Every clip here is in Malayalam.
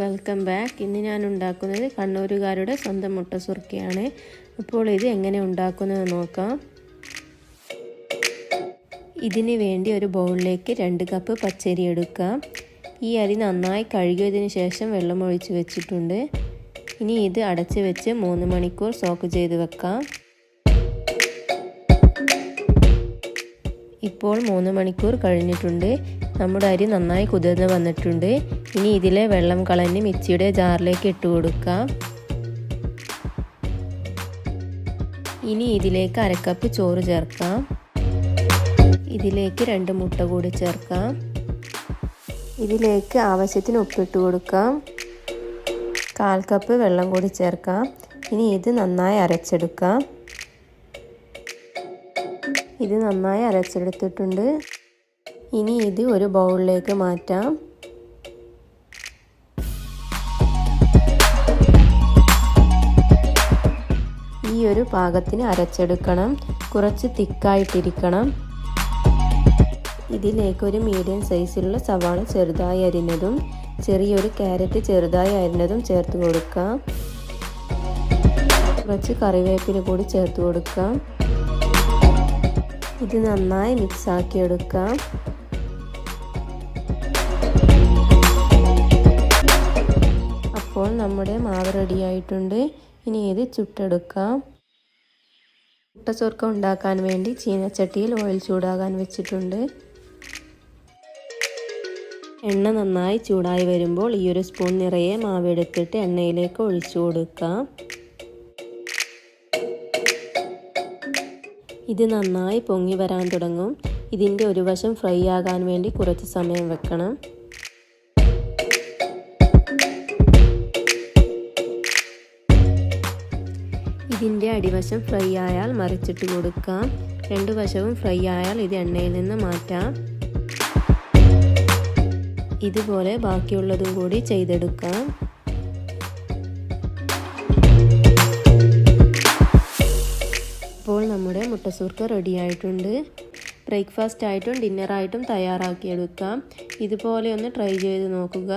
വെൽക്കം ബാക്ക് ഇന്ന് ഞാൻ ഉണ്ടാക്കുന്നത് കണ്ണൂരുകാരുടെ സ്വന്തം മുട്ട സുർക്കയാണ്. അപ്പോൾ ഇത് എങ്ങനെ ഉണ്ടാക്കുന്നത് നോക്കാം. ഇതിന് വേണ്ടി ഒരു ബൗളിലേക്ക് രണ്ട് കപ്പ് പച്ചരി എടുക്കാം. ഈ അരി നന്നായി കഴുകിയതിന് ശേഷം വെള്ളം ഒഴിച്ച് വെച്ചിട്ടുണ്ട്. ഇനി ഇത് അടച്ച് വെച്ച് മൂന്ന് മണിക്കൂർ സോക്ക് ചെയ്ത് വെക്കാം. ഇപ്പോൾ മൂന്ന് മണിക്കൂർ കഴിഞ്ഞിട്ടുണ്ട്. നമ്മുടെ അരി നന്നായി കുതിർന്ന് വന്നിട്ടുണ്ട്. ഇനി ഇതിലെ വെള്ളം കളഞ്ഞ് മിക്സിയുടെ ജാറിലേക്ക് ഇട്ട് കൊടുക്കാം. ഇനി ഇതിലേക്ക് അരക്കപ്പ് ചോറ് ചേർക്കാം. ഇതിലേക്ക് രണ്ട് മുട്ട കൂടി ചേർക്കാം. ഇതിലേക്ക് ആവശ്യത്തിന് ഉപ്പിട്ട് കൊടുക്കാം. കാൽ കപ്പ് വെള്ളം കൂടി ചേർക്കാം. ഇനി ഇത് നന്നായി അരച്ചെടുക്കാം. ഇത് നന്നായി അരച്ചെടുത്തിട്ടുണ്ട്. ഇനി ഇത് ഒരു ബൗളിലേക്ക് മാറ്റാം. ഈ ഒരു പാകത്തിന് അരച്ചെടുക്കണം. കുറച്ച് തിക്കായിട്ടിരിക്കണം. ഇതിലേക്ക് ഒരു മീഡിയം സൈസിലുള്ള സവാള ചെറുതായി അരിഞ്ഞതും ചെറിയൊരു ക്യാരറ്റ് ചെറുതായി അരിഞ്ഞതും ചേർത്ത് കൊടുക്കാം. കുറച്ച് കറിവേപ്പില കൂടി ചേർത്ത് കൊടുക്കാം. ഇത് നന്നായി മിക്സ് ആക്കി എടുക്കാം. അപ്പോൾ നമ്മുടെ മാവ് റെഡിയായിട്ടുണ്ട് ഇനി ഇത് ചുട്ടെടുക്കാം. മുട്ടച്ചോർക്കം ഉണ്ടാക്കാൻ വേണ്ടി ചീനച്ചട്ടിയിൽ ഓയിൽ ചൂടാകാൻ വെച്ചിട്ടുണ്ട്. എണ്ണ നന്നായി ചൂടായി വരുമ്പോൾ ഈ ഒരു സ്പൂൺ നിറയെ മാവ് എടുത്തിട്ട് എണ്ണയിലേക്ക് ഒഴിച്ചു കൊടുക്കാം. ഇത് നന്നായി പൊങ്ങി വരാൻ തുടങ്ങും. ഇതിന്റെ ഒരു വശം ഫ്രൈ ആകാൻ വേണ്ടി കുറച്ച് സമയം വെക്കണം. ഇതിന്റെ അടിവശം ഫ്രൈ ആയാൽ മറിച്ചിട്ട് കൊടുക്കാം. രണ്ടു വശവും ഫ്രൈ ആയാൽ ഇത് എണ്ണയിൽ നിന്ന് മാറ്റാം. ഇതുപോലെ ബാക്കിയുള്ളതും കൂടി ചെയ്തെടുക്കാം. ഇപ്പോൾ നമ്മുടെ മുട്ടസൂർക്ക റെഡി ആയിട്ടുണ്ട്. ബ്രേക്ക്ഫാസ്റ്റ് ആയിട്ടും ഡിന്നറായിട്ടും തയ്യാറാക്കിയെടുക്കാം ഇതുപോലെ ഒന്ന് ട്രൈ ചെയ്ത് നോക്കുക.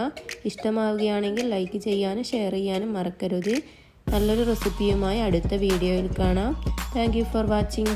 ഇഷ്ടമാവുകയാണെങ്കിൽ ലൈക്ക് ചെയ്യാനും ഷെയർ ചെയ്യാനും മറക്കരുത്. നല്ലൊരു റെസിപ്പിയുമായി അടുത്ത വീഡിയോയിൽ കാണാം. Thank for watching